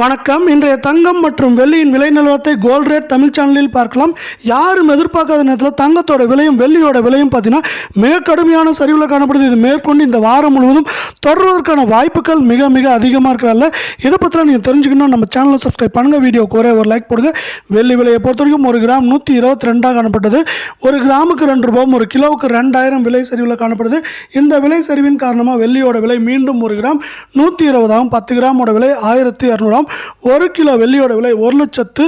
வணக்கம். இன்றைய தங்கம் மற்றும் வெள்ளியின் விலை நிலவரத்தை கோல்ட் ரேட் தமிழ் சேனலில் பார்க்கலாம். யாரும் எதிர்பார்க்காத நேரத்தில் தங்கத்தோட விலையும் வெள்ளியோட விலையும் பார்த்தீங்கன்னா மிக கடுமையான சரிவில் காணப்படுது. இது மேற்கொண்டு இந்த வாரம் முழுவதும் தொடர்வதற்கான வாய்ப்புகள் மிக மிக அதிகமாக இருக்கிறதால இதை பற்றிலாம் நீங்கள் தெரிஞ்சுக்கணும். நம்ம சேனலை சப்ஸ்கிரைப் பண்ணுங்கள் வீடியோ ஒரே ஒரு லைக் போடுங்க. வெள்ளி விலையை பொறுத்த வரைக்கும் ஒரு கிராம் நூற்றி இருபத்தி ரெண்டாக காணப்பட்டது. ஒரு கிராமுக்கு ரெண்டு ரூபாயும் ஒரு கிலோவுக்கு ரெண்டாயிரம் விலை சரிவில் காணப்படுது. இந்த விலை சரிவின் காரணமாக வெள்ளியோட விலை மீண்டும் ஒரு கிராம் நூற்றி இருபதாகும் பத்து கிராமோட விலை ஆயிரத்தி இரநூறாம் கிராம் ஒரு கிலோ வெள்ளியோட விலை ஒரு லட்சத்து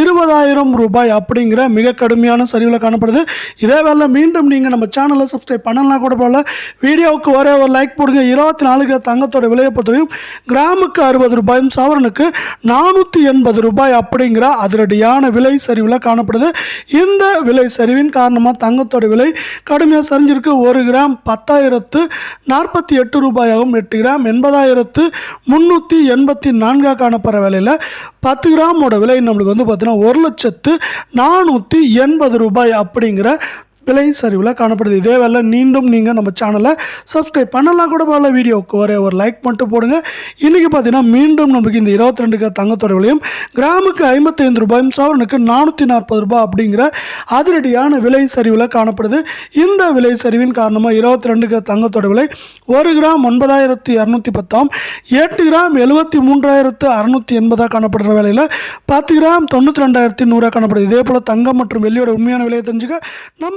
இருபதாயிரம் ரூபாய் அப்படிங்கிற மிக கடுமையான சரிவில் காணப்படுது. இதே வேலை மீண்டும் நீங்கள் நம்ம சேனலை சப்ஸ்கிரைப் பண்ணலாம் கூட போகல வீடியோவுக்கு ஒரே ஒரு லைக் போடுங்க. இருபத்தி நாலு நாலுக்கு தங்கத்தோட விலையை பொறுத்தவரையும் கிராமுக்கு அறுபது ரூபாயும் சவரனுக்கு நானூற்றி எண்பது ரூபாய் அப்படிங்கிற அதிரடியான விலை சரிவில் காணப்படுது. இந்த விலை சரிவின் காரணமாக தங்கத்தோட விலை கடுமையாக சரிஞ்சிருக்கு. ஒரு கிராம் பத்தாயிரத்து நாற்பத்தி எட்டு ரூபாயாகவும் எட்டு கிராம் எண்பதாயிரத்து முந்நூற்றி எண்பத்தி நான்காக காண காணப்படுற விலையில் பத்து கிராமோட விலை நம்மளுக்கு வந்து பார்த்திங்கன்னா ஒரு லட்சத்து நானூற்றி எண்பது ரூபாய் அப்படிங்கிற விலை சரிவில் காணப்படுது. இதே வேலை மீண்டும் நீங்கள் நம்ம சேனலை சப்ஸ்கிரைப் பண்ணலாம் கூட போகல வீடியோவுக்கு ஒரே ஒரு லைக் மட்டும் போடுங்க. இன்றைக்கி பார்த்தீங்கன்னா மீண்டும் நமக்கு இந்த இருபத்தி ரெண்டுக்கு தங்கத்தோட விலையும் கிராமுக்கு ஐம்பத்தைந்து ரூபாயும் சவரனுக்கு நானூற்றி நாற்பது ரூபாய் அப்படிங்கிற அதிரடியான விலை சரிவில் காணப்படுது. இந்த விலை சரிவின் காரணமாக இருபத்தி ரெண்டுக்கு தங்கத்தோட விலை ஒரு கிராம் ஒன்பதாயிரத்தி இரநூத்தி பத்தாம் எட்டு கிராம் எழுபத்தி மூன்றாயிரத்து அறநூற்றி எண்பதாக காணப்படுற விலையில் பத்து கிராம் தொண்ணூற்றி ரெண்டாயிரத்தி நூறாக காணப்படுது. இதே போல் தங்கம் மற்றும் வெள்ளியோட உண்மையான விலையை தெரிஞ்சுக்க நம்ம